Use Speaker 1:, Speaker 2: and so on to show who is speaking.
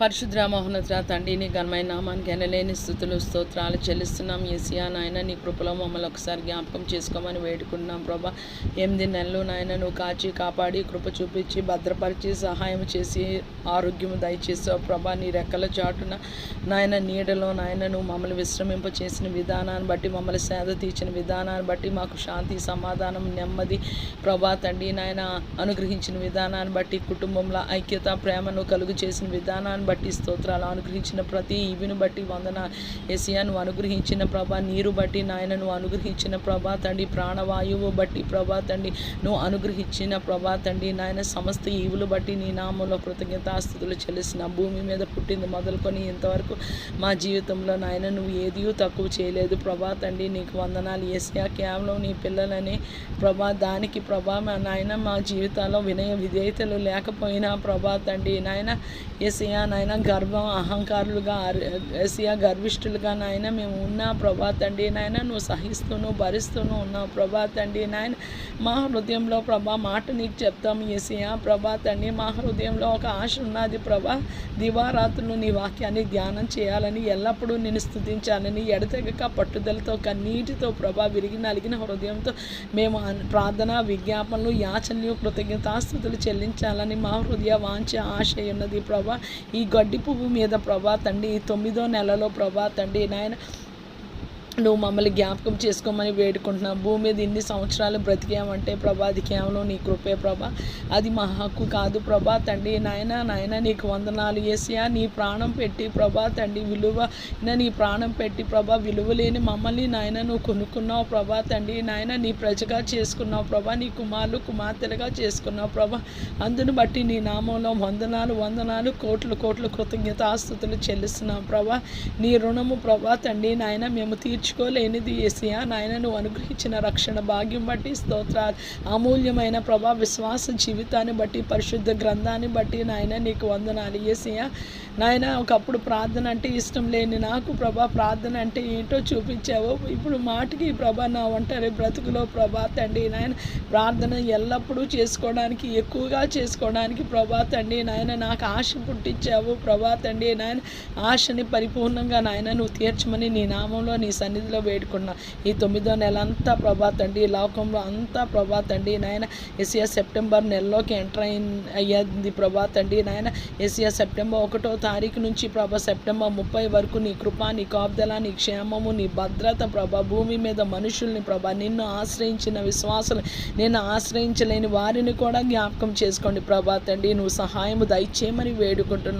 Speaker 1: పరిశుద్ర తండ్రి నీ ఘనమైన నామానికి ఎనలేని స్థుతులు స్తోత్రాలు చెల్లిస్తున్నాం. ఏసియా నాయన నీ కృపలో మమ్మల్ని ఒకసారి జ్ఞాపకం చేసుకోమని వేడుకుంటున్నాం ప్రభా. ఎనిమిది నెలలు నాయన నువ్వు కాచి కాపాడి కృప చూపించి భద్రపరిచి సహాయం చేసి ఆరోగ్యం దయచేసావు ప్రభా. నీ రెక్కల చాటున నాయన నీడలో నాయన నువ్వు మమ్మల్ని విశ్రమింప చేసిన విధానాన్ని బట్టి మమ్మల్ని సేద తీర్చిన విధానాన్ని బట్టి మాకు శాంతి సమాధానం నెమ్మది ప్రభా తండ్రి నాయన అనుగ్రహించిన విధానాన్ని బట్టి కుటుంబంలో ఐక్యత ప్రేమను కలుగు చేసిన విధానాన్ని బట్టి స్తోత్రాలు అనుగ్రహించిన ప్రతి ఇవిని బట్టి వందన. ఎసియా నువ్వు అనుగ్రహించిన ప్రభా నీరు బట్టి నాయన నువ్వు అనుగ్రహించిన ప్రభా తండ్రి ప్రాణవాయువు బట్టి ప్రభా తండ్రి నువ్వు అనుగ్రహించిన ప్రభా తండ్రి నాయన సమస్త ఈవులు బట్టి నీ నామంలో కృతజ్ఞతాస్థుతులు చెల్లిసిన భూమి మీద పుట్టింది మొదలుకొని ఇంతవరకు మా జీవితంలో నాయన నువ్వు ఏది తక్కువ చేయలేదు ప్రభా తండ్రి నీకు వందనాలు. ఏసియా కేవలం నీ పిల్లలని ప్రభా దానికి ప్రభా మా నాయన మా జీవితాల్లో వినయ విధేయతలు లేకపోయినా ప్రభా తండ్రి నాయన ఏసియా నాయన నాయన గర్వం అహంకారులుగా ఏసియా గర్విష్ఠులుగా నాయన మేము ఉన్నా ప్రభా తండ్రి నాయన నువ్వు సహిస్తూను భరిస్తూను ఉన్నావు ప్రభా తండ్రి నాయన. మా హృదయంలో ప్రభా మాట నీకు చెప్తాం ఏసియా ప్రభా తండ్రి. మా హృదయంలో ఒక ఆశ ఉన్నది ప్రభా. దివారాత్రులు నీ వాక్యాన్ని ధ్యానం చేయాలని ఎల్లప్పుడూ నేను స్థుతించాలని ఎడతెగక పట్టుదలతో కన్నీటితో ప్రభా విరిగి నలిగిన హృదయంతో మేము ప్రార్థన విజ్ఞాపనలు యాచనలు కృతజ్ఞతాస్థుతులు చెల్లించాలని మా హృదయ వాంఛ ఆశ ఉన్నది ప్రభా. ఈ ఈ గడ్డి పువ్వు మీద ప్రభా తండ్రి ఈ తొమ్మిదో నెలలో ప్రభా తండ్రి నాయన. నువ్వు మమ్మల్ని జ్ఞాపకం చేసుకోమని వేడుకుంటున్నావు. భూమి మీద ఇన్ని సంవత్సరాలు బ్రతికామంటే ప్రభా అది కేవలం నీ కృపే ప్రభా. అది మా హక్కు కాదు ప్రభా తండ్రి. నాయన నాయన నీకు వందనాలు. ఏసియా నీ ప్రాణం పెట్టి ప్రభా తండ్రి విలువ నీ ప్రాణం పెట్టి ప్రభా విలువ లేని మమ్మల్ని నాయన నువ్వు కొనుక్కున్నావు ప్రభా తండ్రి. నాయన నీ ప్రజగా చేసుకున్నావు ప్రభా నీ కుమారులు కుమార్తెలుగా చేసుకున్నావు ప్రభా. అందును బట్టి నీ నామంలో వందనాలు వందనాలు కోట్లు కోట్లు కృతజ్ఞత ఆస్తుతులు చెల్లిస్తున్నాం ప్రభా. నీ రుణము ప్రభా తండ్రి. నాయన మేము తీర్చు తీర్చుకోలేనిది ఏసియా నాయన నువ్వు అనుగ్రహించిన రక్షణ భాగ్యం బట్టి స్తోత్రాలు. అమూల్యమైన ప్రభా విశ్వాస జీవితాన్ని బట్టి పరిశుద్ధ గ్రంథాన్ని బట్టి నాయన నీకు వందనాలు. ఏసియా నాయన ఒకప్పుడు ప్రార్థన అంటే ఇష్టం లేని నాకు ప్రభా ప్రార్థన అంటే ఏంటో చూపించావు. ఇప్పుడు మాటికి ప్రభా నా ఒంటరి బ్రతుకులో ప్రభా తండ్రి నాయన ప్రార్థన ఎల్లప్పుడూ చేసుకోవడానికి ఎక్కువగా చేసుకోవడానికి ప్రభా తండ్రి నాయన నాకు ఆశ పుట్టించావు ప్రభా తండ్రి నాయన. ఆశని పరిపూర్ణంగా నాయన నువ్వు తీర్చమని నీ నామంలో నీ సన్నిధిలో వేడుకున్నా. ఈ తొమ్మిదో నెల అంతా ప్రభా తండ్రి లోకంలో అంతా ప్రభా తండ్రి నాయన ఎస్ఏ సెప్టెంబర్ నెలలోకి ఎంటర్ అయిన అయ్యింది ప్రభా తండ్రి నాయన. ఎస్ఏ సెప్టెంబర్ ఒకటో తారీఖు నుంచి ప్రభా సెప్టెంబర్ ముప్పై వరకు నీ కృప నీ కాపుదల నీ క్షేమము నీ భద్రత ప్రభా భూమి మీద మనుషుల్ని ప్రభా నిన్ను ఆశ్రయించిన విశ్వాసులు నేను ఆశ్రయించలేని వారిని కూడా జ్ఞాపకం చేసుకోండి ప్రభా తండ్రి. నువ్వు సహాయము దయచేయమని వేడుకుంటున్నాను